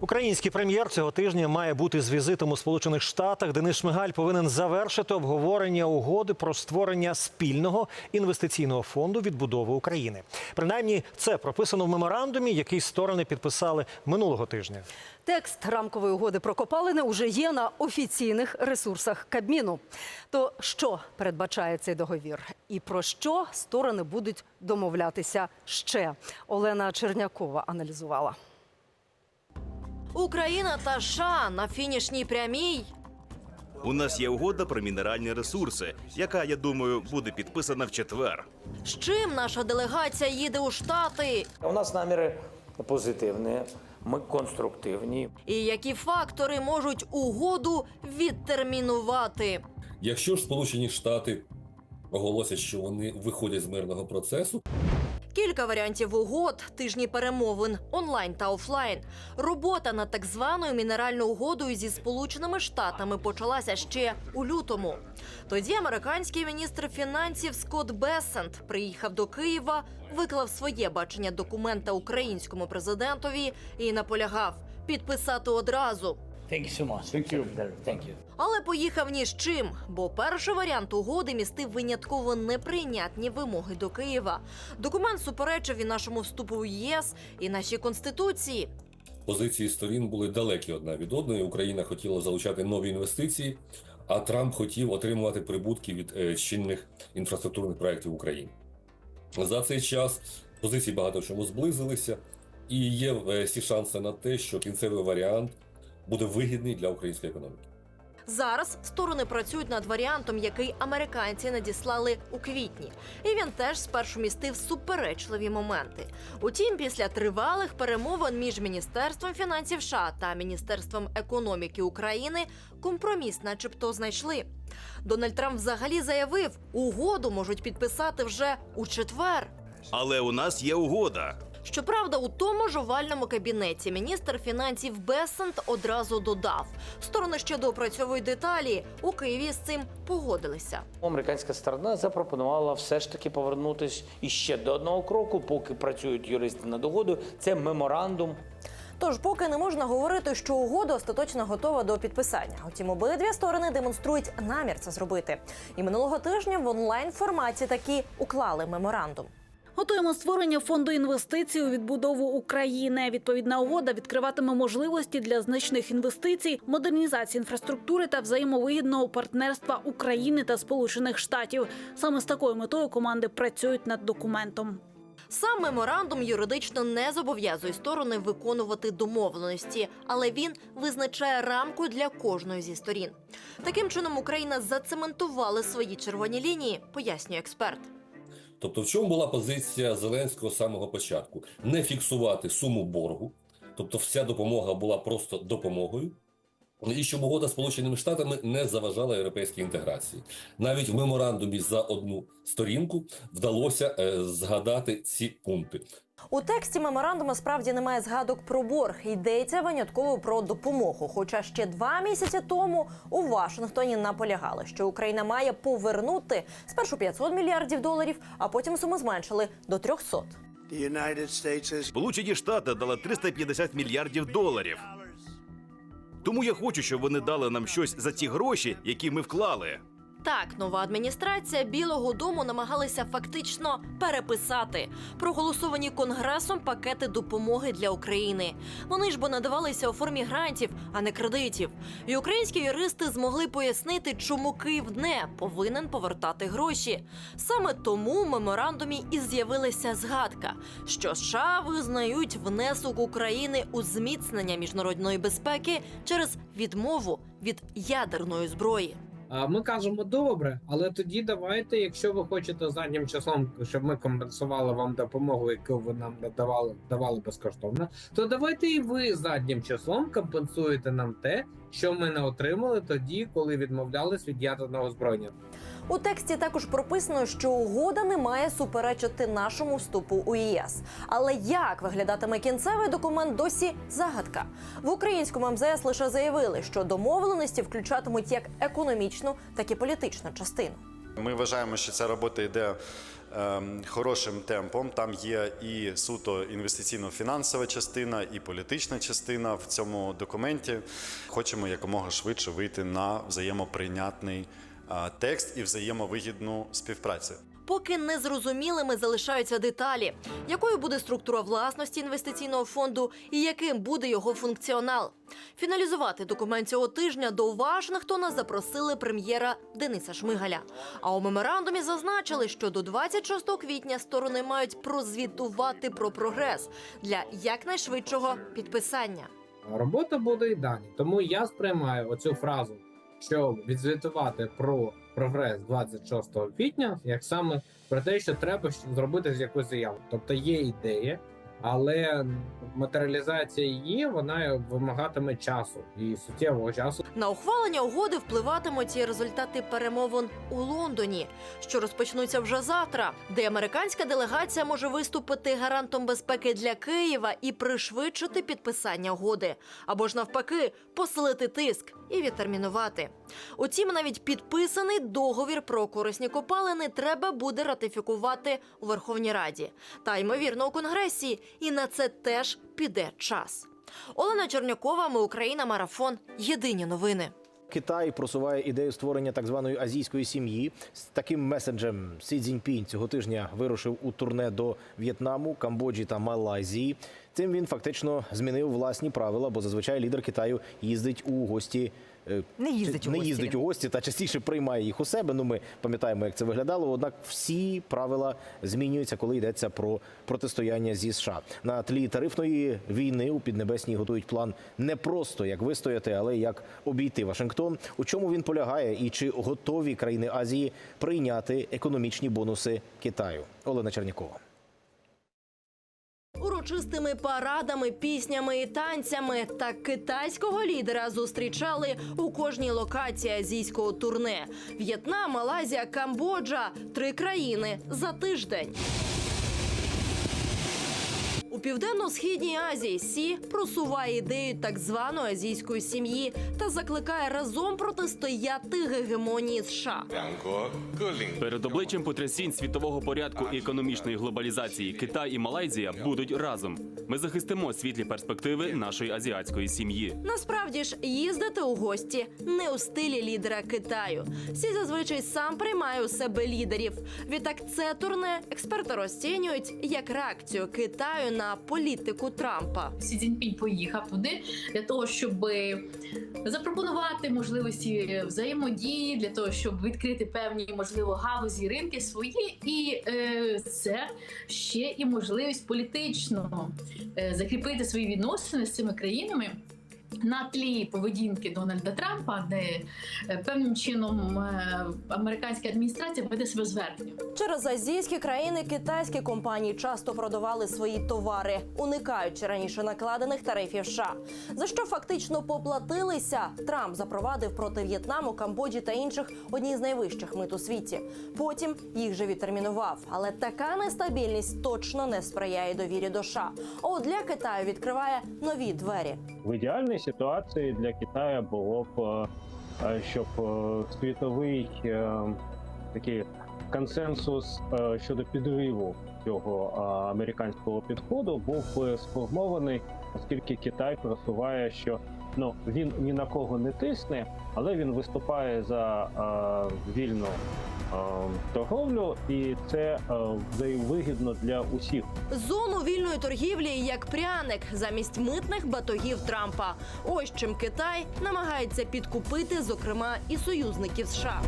Український прем'єр цього тижня має бути з візитом у Сполучених Штатах. Денис Шмигаль повинен завершити обговорення угоди про створення спільного інвестиційного фонду відбудови України. Принаймні, це прописано в меморандумі, який сторони підписали минулого тижня. Текст рамкової угоди про копалини уже є на офіційних ресурсах Кабміну. То що передбачає цей договір? І про що сторони будуть домовлятися ще? Олена Чернякова аналізувала. Україна та США на фінішній прямій. У нас є угода про мінеральні ресурси, яка, я думаю, буде підписана в четвер. З чим наша делегація їде у Штати? У нас наміри позитивні, ми конструктивні. І які фактори можуть угоду відтермінувати? Якщо ж Сполучені Штати оголосять, що вони виходять з мирного процесу, Кілька варіантів угод, тижні перемовин, онлайн та офлайн. Робота над так званою мінеральною угодою зі Сполученими Штатами почалася ще у лютому. Тоді американський міністр фінансів Скотт Бессент приїхав до Києва, виклав своє бачення документа українському президентові і наполягав підписати одразу. Thank you so much. Thank you. Thank you. Але поїхав ні з чим, бо перший варіант угоди містив винятково неприйнятні вимоги до Києва. Документ суперечив і нашому вступу в ЄС, і нашій конституції. позиції сторін були далекі одна від одної. Україна хотіла залучати нові інвестиції, а Трамп хотів отримувати прибутки від е, чинних інфраструктурних проєктів України. За цей час позиції багато в чому зблизилися, і є е, всі шанси на те, що кінцевий варіант буде вигідний для української економіки. Зараз сторони працюють над варіантом, який американці надіслали у квітні. І він теж спершу містив суперечливі моменти. Утім, після тривалих перемовин між міністерством фінансів США та міністерством економіки України компроміс, начебто, знайшли. Дональд Трамп взагалі заявив, угоду можуть підписати вже у четвер. Але у нас є угода. Щоправда, у тому ж овальному кабінеті міністр фінансів Бесент одразу додав: сторони ще доопрацьовують деталі. У Києві з цим погодилися. Американська сторона запропонувала все ж таки повернутися іще до одного кроку, поки працюють юристи над угодою. Це меморандум. Тож, поки не можна говорити, що угода остаточно готова до підписання. Утім, обидві сторони демонструють намір це зробити. І минулого тижня в онлайн форматі таки уклали меморандум. Готуємо створення фонду інвестицій у відбудову України. Відповідна угода відкриватиме можливості для значних інвестицій, модернізації інфраструктури та взаємовигідного партнерства України та Сполучених Штатів. Саме з такою метою команди працюють над документом. Сам меморандум юридично не зобов'язує сторони виконувати домовленості, але він визначає рамку для кожної зі сторін. Таким чином Україна зацементувала свої червоні лінії, пояснює експерт. Тобто, в чому була позиція Зеленського з самого початку? Не фіксувати суму боргу, тобто вся допомога була просто допомогою. І щоб угода з Сполученими Штатами не заважала європейській інтеграції. Навіть в меморандумі за одну сторінку вдалося е, згадати ці пункти. У тексті меморандуму справді немає згадок про борг. Йдеться винятково про допомогу. Хоча ще два місяці тому у Вашингтоні наполягали, що Україна має повернути спершу 500 мільярдів доларів, а потім суму зменшили до 300. The United States has Сполучені Штати дали 350 мільярдів доларів. Тому я хочу, щоб вони дали нам щось за ті гроші, які ми вклали. Так, нова адміністрація Білого Дому намагалася фактично переписати проголосовані конгресом пакети допомоги для України. Вони ж бо надавалися у формі грантів, а не кредитів. І українські юристи змогли пояснити, чому Київ не повинен повертати гроші. Саме тому в меморандумі і з'явилася згадка, що США визнають внесок України у зміцнення міжнародної безпеки через відмову від ядерної зброї. Ми кажемо добре, але тоді давайте, якщо ви хочете заднім числом, щоб ми компенсували вам допомогу, яку ви нам надавали давали безкоштовно, то давайте і ви заднім числом компенсуєте нам те, що ми не отримали тоді, коли відмовлялись від ядерного озброєння. У тексті також прописано, що угода не має суперечити нашому вступу у ЄС. Але як виглядатиме кінцевий документ, досі загадка. В українському МЗС лише заявили, що домовленості включатимуть як економічну, так і політичну частину. Ми вважаємо, що ця робота йде ем, хорошим темпом. Там є і суто інвестиційно-фінансова частина, і політична частина в цьому документі. Хочемо якомога швидше вийти на взаємоприйнятний текст і взаємовигідну співпрацю. Поки незрозумілими залишаються деталі, якою буде структура власності інвестиційного фонду і яким буде його функціонал. Фіналізувати документ цього тижня до Вашингтона запросили прем'єра Дениса Шмигаля. А у меморандумі зазначили, що до 26 квітня сторони мають прозвітувати про прогрес для якнайшвидшого підписання. Робота буде і далі. Тому я сприймаю оцю фразу, що відзвітувати про прогрес 26 квітня, як саме про те, що треба зробити з якусь заяву. Тобто є ідея, але матеріалізація є, вона вимагатиме часу і суттєвого часу. На ухвалення угоди впливатимуть і результати перемовин у Лондоні, що розпочнуться вже завтра, де американська делегація може виступити гарантом безпеки для Києва і пришвидшити підписання угоди, або ж навпаки, посилити тиск і відтермінувати. Утім, навіть підписаний договір про корисні копалини треба буде ратифікувати у Верховній Раді та ймовірно у Конгресі, і на це теж піде час. Олена Чернякова, ми Україна, марафон. Єдині новини. Китай просуває ідею створення так званої азійської сім'ї. З таким меседжем Сі Цзіньпінь цього тижня вирушив у турне до В'єтнаму, Камбоджі та Малайзії. Цим він фактично змінив власні правила, бо зазвичай лідер Китаю їздить у гості. е, Не їздить у не гості їздить у гості та частіше приймає їх у себе. Ну ми пам'ятаємо, як це виглядало. Однак всі правила змінюються, коли йдеться про протистояння зі США. На тлі тарифної війни у Піднебесній готують план не просто як вистояти, але як обійти Вашингтон. У чому він полягає, і чи готові країни Азії прийняти економічні бонуси Китаю? Олена Чернякова. Урочистими парадами, піснями і танцями та китайського лідера зустрічали у кожній локації азійського турне: В'єтнам, Малайзія, Камбоджа три країни за тиждень. У південно-східній Азії Сі просуває ідею так званої азійської сім'ї та закликає разом протистояти гегемонії США. Перед обличчям потрясінь світового порядку і економічної глобалізації Китай і Малайзія будуть разом. Ми захистимо світлі перспективи нашої азіатської сім'ї. Насправді ж їздити у гості не у стилі лідера Китаю. Сі зазвичай сам приймає у себе лідерів. Відтак це турне експерти розцінюють як реакцію Китаю на політику Трампа. Сі Цзіньпінь поїхав туди для того, щоб запропонувати можливості взаємодії, для того, щоб відкрити певні можливо галузі ринки свої, і е, це ще і можливість політично е, закріпити свої відносини з цими країнами. На тлі поведінки Дональда Трампа, де е, певним чином е, американська адміністрація веде себе зверненням. Через азійські країни китайські компанії часто продавали свої товари, уникаючи раніше накладених тарифів США. За що фактично поплатилися? Трамп запровадив проти В'єтнаму, Камбоджі та інших одні з найвищих мит у світі. Потім їх же відтермінував. Але така нестабільність точно не сприяє довірі до США. От для Китаю відкриває нові двері. В ідеальній ситуації для Китаю було б, е, е, щоб е, світовий такий консенсус щодо підриву цього американського підходу був сформований, оскільки Китай просуває, що ну він ні на кого не тисне, але він виступає за е, вільну е, торговлю, і це е, вигідно для усіх. Зону вільної торгівлі як пряник замість митних батогів Трампа. Ось чим Китай намагається підкупити, зокрема, і союзників США.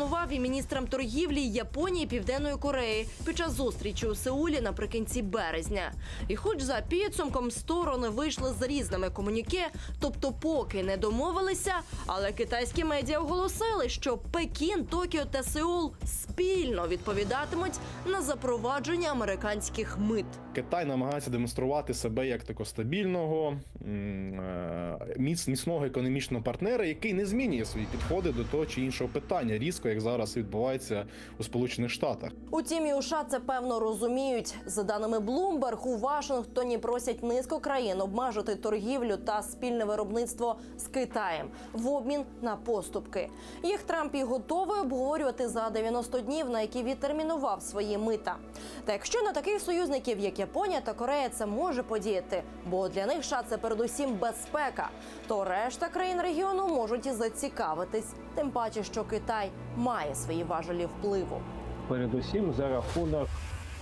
Це і міністрам торгівлі Японії і Південної Кореї під час зустрічі у Сеулі наприкінці березня. І хоч за підсумком сторони вийшли з різними комуніке, тобто поки не домовилися, але китайські медіа оголосили, що Пекін, Токіо та Сеул спільно відповідатимуть на запровадження американських мит. Китай намагається демонструвати себе як тако стабільного, е, міц, міцного економічного партнера, який не змінює свої підходи до того чи іншого питання, різко як зараз відбувається у Сполучених Штатах. Утім, і США це певно розуміють. За даними Bloomberg, у Вашингтоні просять низку країн обмежити торгівлю та спільне виробництво з Китаєм в обмін на поступки. Їх Трамп і готовий обговорювати за 90 днів, на які відтермінував свої мита. Та якщо на таких союзників, як Японія та Корея, це може подіяти, бо для них США це передусім безпека, то решта країн регіону можуть і зацікавитись, тим паче, що Китай має свої важелі впливу. передусім за рахунок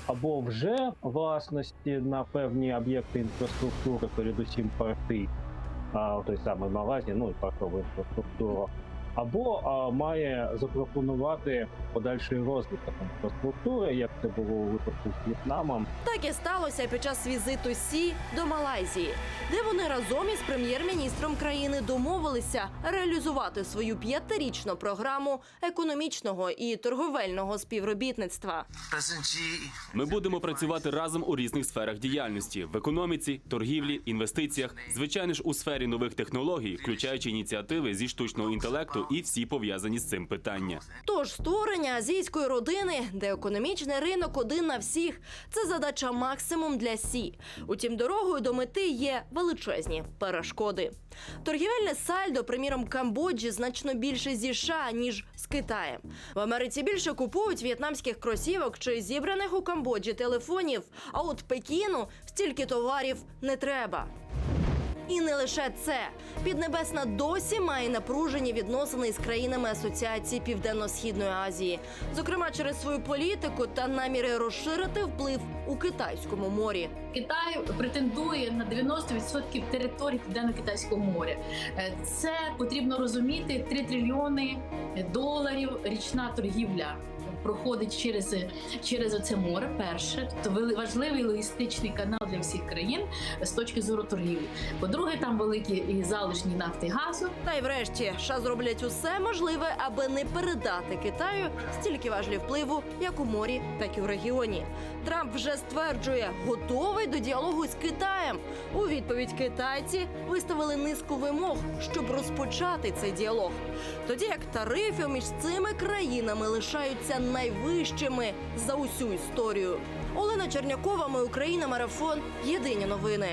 або вже власності на певні об'єкти інфраструктури, передусім порти, а, той самий Малазі, ну і портову інфраструктуру, або а, має запропонувати подальший розвиток інфраструктури, як це було у випадку з В'єтнамом. Так і сталося під час візиту Сі до Малайзії, де вони разом із прем'єр-міністром країни домовилися реалізувати свою п'ятирічну програму економічного і торговельного співробітництва. Ми будемо працювати разом у різних сферах діяльності в економіці, торгівлі, інвестиціях, звичайно ж у сфері нових технологій, включаючи ініціативи зі штучного інтелекту і всі пов'язані з цим питання. Тож створення азійської родини, де економічний ринок один на всіх, це задача максимум для Сі. Утім, дорогою до мети є величезні перешкоди. Торгівельне сальдо, приміром, Камбоджі значно більше зі США, ніж з Китаєм. В Америці більше купують в'єтнамських кросівок чи зібраних у Камбоджі телефонів. А от Пекіну стільки товарів не треба. І не лише це. Піднебесна досі має напружені відносини із країнами Асоціації Південно-Східної Азії, зокрема через свою політику та наміри розширити вплив у Китайському морі. Китай претендує на 90% території Південно-Китайського моря. Е, Це потрібно розуміти 3 трильйони доларів річна торгівля. Проходить через, через оце море перше, вели- важливий логістичний канал для всіх країн з точки зору торгівлі. По-друге, там великі і залишні нафти газу. Та й врешті США зроблять усе можливе, аби не передати Китаю стільки важлів впливу, як у морі, так і в регіоні. Трамп вже стверджує, готовий до діалогу з Китаєм. У відповідь китайці виставили низку вимог, щоб розпочати цей діалог. Тоді як тарифи між цими країнами лишаються найвищими за усю історію. Олена Чернякова, ми Україна, марафон. Єдині новини.